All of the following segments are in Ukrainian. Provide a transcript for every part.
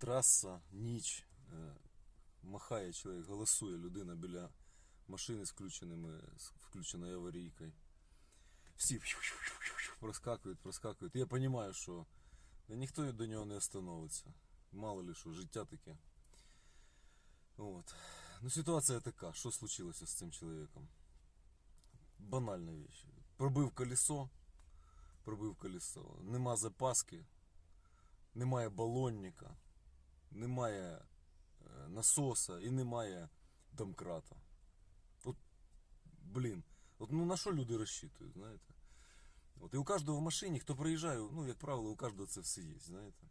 траса, ніч, е, махає чоловік, голосує людина біля машини з включеними, з включеною аварійкою. Всі проскакують, проскакують. Я розумію, що ніхто до нього не остановиться. Мало ли що, життя таке. От. Ну, ситуація така, що случилося з цим чоловіком? Банальна віч. Пробив колесо, пробив колесо. Нема запаски, немає балонника, немає е, насоса і немає домкрата. От, блін, от ну на що люди розчитують, знаєте? От, і у кожного в машині, хто приїжджає, ну, як правило, у кожного це все є, знаєте.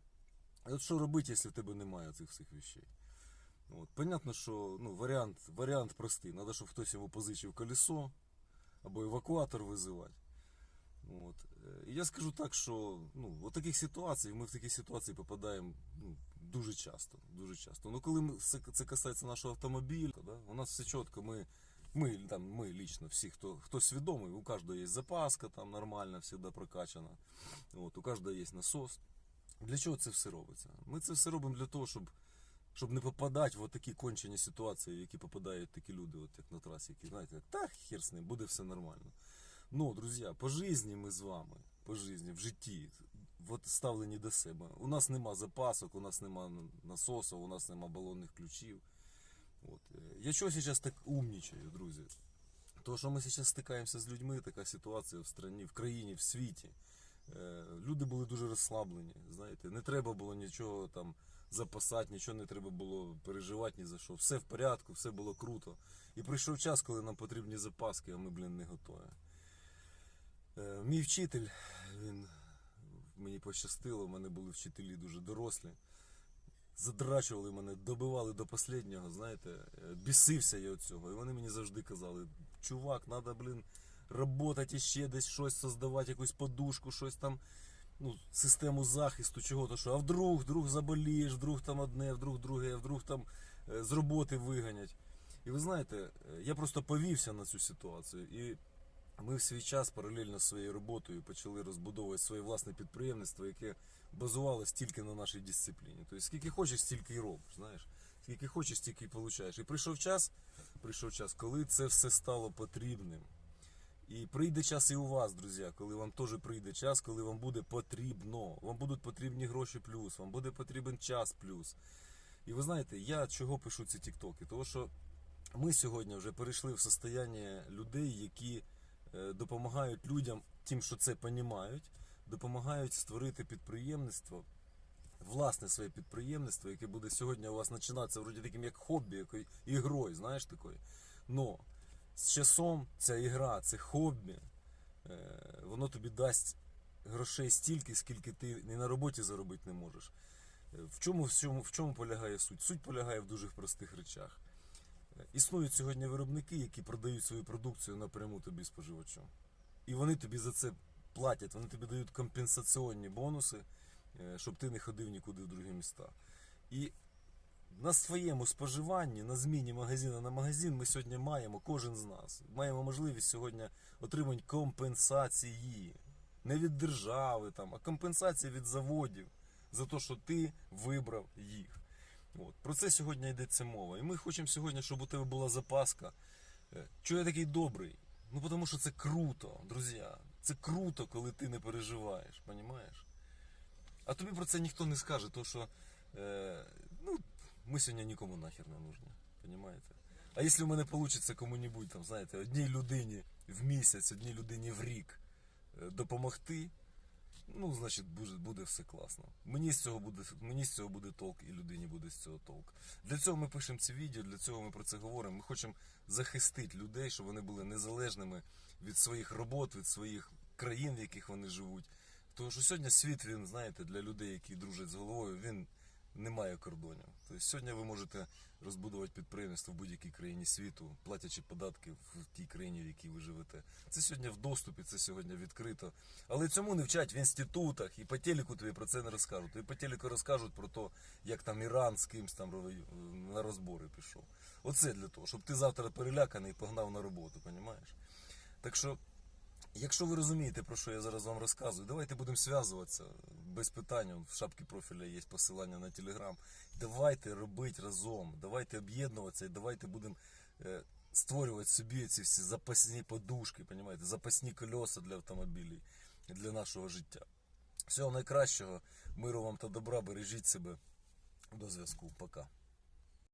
І от що робити, якщо в тебе немає цих всіх вещей? От, понятно, що ну, варіант, варіант простий. Треба, щоб хтось йому позичив колесо або евакуатор визивати. От. І я скажу так, що ну, от таких ситуацій, ми в такі ситуації попадаємо ну, дуже часто. Дуже часто. Ну, коли це, це касається нашого автомобіля, да, у нас все чітко, ми, ми, там, ми лично, всі, хто, хто свідомий, у кожного є запаска там нормальна, завжди прокачана. От, у кожного є насос. Для чого це все робиться? Ми це все робимо для того, щоб щоб не попадати в такі кончені ситуації, в які попадають такі люди, от як на трасі, які знаєте, як, та хер з ним, буде все нормально. Ну, друзі, по житті ми з вами, по житті, в житті, от ставлені до себе. У нас нема запасок, у нас нема насосу, у нас нема балонних ключів. От. Я чого зараз так умнічаю, друзі? То, що ми зараз стикаємося з людьми, така ситуація в страні, в країні, в світі. Е, Люди були дуже розслаблені, знаєте, не треба було нічого там запасати, нічого не треба було переживати ні за що. Все в порядку, все було круто. І прийшов час, коли нам потрібні запаски, а ми, блін, не готові. Е, Мій вчитель, він мені пощастило, в мене були вчителі дуже дорослі. Задрачували мене, добивали до останнього, знаєте, е, бісився я від цього. І вони мені завжди казали: чувак, треба, блін, работати іще десь щось создавати, якусь подушку, щось там, ну, систему захисту, чого-то що. А вдруг, вдруг заболієш, вдруг там одне, вдруг друге, вдруг там е, з роботи виганять. І ви знаєте, я просто повівся на цю ситуацію. І ми в свій час паралельно з своєю роботою почали розбудовувати своє власне підприємництво, яке базувалось тільки на нашій дисципліні. Тобто, скільки хочеш, стільки і робиш, знаєш. Скільки хочеш, стільки і получаєш. І прийшов час, прийшов час, коли це все стало потрібним. І прийде час і у вас, друзі, коли вам теж прийде час, коли вам буде потрібно. Вам будуть потрібні гроші плюс, вам буде потрібен час плюс. І ви знаєте, я чого пишу ці тіктоки? Тому що ми сьогодні вже перейшли в состояння людей, які допомагають людям, тим, що це понімають, допомагають створити підприємництво, власне своє підприємництво, яке буде сьогодні у вас починатися вроді таким як хобі, якою ігрою, знаєш такою. Но з часом ця ігра, це хобі, е, воно тобі дасть грошей стільки, скільки ти не на роботі заробити не можеш. Е, В чому, в чому, в чому полягає суть? Суть полягає в дуже простих речах. Існують сьогодні виробники, які продають свою продукцію напряму тобі споживачу. І вони тобі за це платять, вони тобі дають компенсаційні бонуси, е, щоб ти не ходив нікуди в другі міста. І на своєму споживанні, на зміні магазину на магазин, ми сьогодні маємо, кожен з нас, маємо можливість сьогодні отримати компенсації. Не від держави, там, а компенсації від заводів за те, що ти вибрав їх. От. Про це сьогодні йдеться мова. І ми хочемо сьогодні, щоб у тебе була запаска. Е, Чого я такий добрий? Ну, тому що це круто, друзі. Це круто, коли ти не переживаєш, розумієш? А тобі про це ніхто не скаже, то що е, ну, ми сьогодні нікому нахер не нужні, розумієте? А якщо в мене вийде кому-небудь, там, знаєте, одній людині в місяць, одній людині в рік е, допомогти, ну, значить, буде, буде все класно. Мені з цього буде, мені з цього буде толк, і людині буде з цього толк. Для цього ми пишемо ці відео, для цього ми про це говоримо. Ми хочемо захистити людей, щоб вони були незалежними від своїх робот, від своїх країн, в яких вони живуть. Тому що сьогодні світ, він, знаєте, для людей, які дружать з головою, він не має кордонів. Тобто сьогодні ви можете розбудувати підприємство в будь-якій країні світу, платячи податки в тій країні, в якій ви живете. Це сьогодні в доступі, це сьогодні відкрито. Але цьому не вчать в інститутах, і по телеку тобі про це не розкажуть. І по телеку розкажуть про те, як там Іран з кимсь там на розбори пішов. Оце для того, щоб ти завтра переляканий і погнав на роботу, розумієш? Так що Якщо ви розумієте, про що я зараз вам розказую, давайте будемо зв'язуватися без питань. В шапці профіля є посилання на телеграм. Давайте робити разом, давайте об'єднуватися і давайте будемо е, створювати собі ці всі запасні подушки, понімаєте, запасні кольоса для автомобілів для нашого життя. Всього найкращого, миру вам та добра, бережіть себе. До зв'язку. Пока.